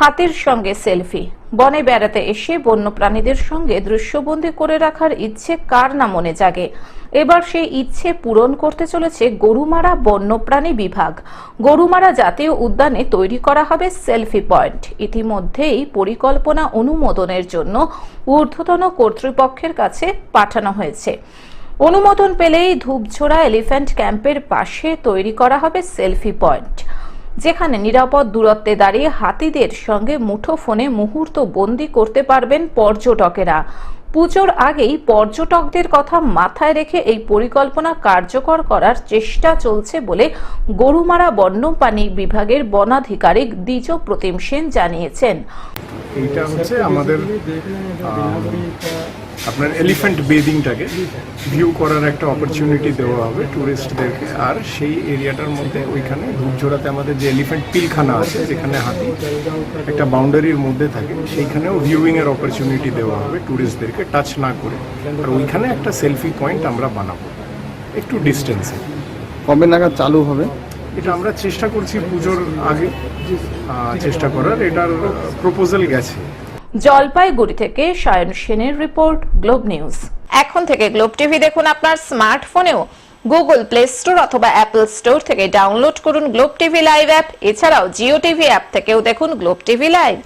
হাতির সঙ্গে সেলফি। বনে বেড়াতে এসে বন্যপ্রাণীদের সঙ্গে দৃশ্যবন্দী করে রাখার ইচ্ছে কার না মনে জাগে। এবার সেই ইচ্ছে পূরণ করতে চলেছে গরুমারা বন্যপ্রাণী বিভাগ। গরুমারা জাতীয় উদ্যানে তৈরি করা হবে সেলফি পয়েন্ট। ইতিমধ্যেই পরিকল্পনা অনুমোদনের জন্য ঊর্ধ্বতন কর্তৃপক্ষের কাছে পাঠানো হয়েছে। অনুমোদন পেলেই ধূপঝোড়া এলিফ্যান্ট ক্যাম্পের পাশে তৈরি করা হবে সেলফি পয়েন্ট। যেখানে নিরাপদ দূরত্বে দাঁড়িয়ে হাতিদের সঙ্গে মুঠো ফোনে মুহূর্ত বন্দি করতে পারবেন পর্যটকেরা। পুজোর আগেই পর্যটকদের কথা মাথায় রেখে এই পরিকল্পনা কার্যকর করার চেষ্টা চলছে বলে গরুমারা বন্যপ্রাণী বিভাগের বনাধিকারিক দ্বিজ প্রতিম সেন জানিয়েছেন। এইটা হচ্ছে আমাদের আপনার এলিফ্যান্ট বেদিংটাকে ভিউ করার একটা অপরচুনিটি দেওয়া হবে ট্যুরিস্টদেরকে আর সেই এরিয়াটার মধ্যে ওইখানে ধূপঝোড়াতে আমাদের যে এলিফ্যান্ট পিলখানা আছে, যেখানে হাতি একটা বাউন্ডারির মধ্যে থাকে, সেইখানেও ভিউইংয়ের অপরচুনিটি দেওয়া হবে ট্যুরিস্টদেরকে টাচ না করে। আর ওইখানে একটা সেলফি পয়েন্ট আমরা বানাবো, একটু ডিস্টেন্সে কবে নাগাদ চালু হবে? এটা আমরা চেষ্টা করছি পুজোর আগে চেষ্টা করার। এটার প্রপোজাল গেছে। জলপাইগুড়ি থেকে সায়ন সেনের রিপোর্ট, গ্লোব নিউজ। এখন থেকে গ্লোব টিভি দেখুন আপনার স্মার্টফোনেও। গুগল প্লে স্টোর অথবা অ্যাপল স্টোর থেকে ডাউনলোড করুন গ্লোব টিভি লাইভ অ্যাপ। এছাড়াও জিও টিভি অ্যাপ থেকেও দেখুন গ্লোব টিভি লাইভ।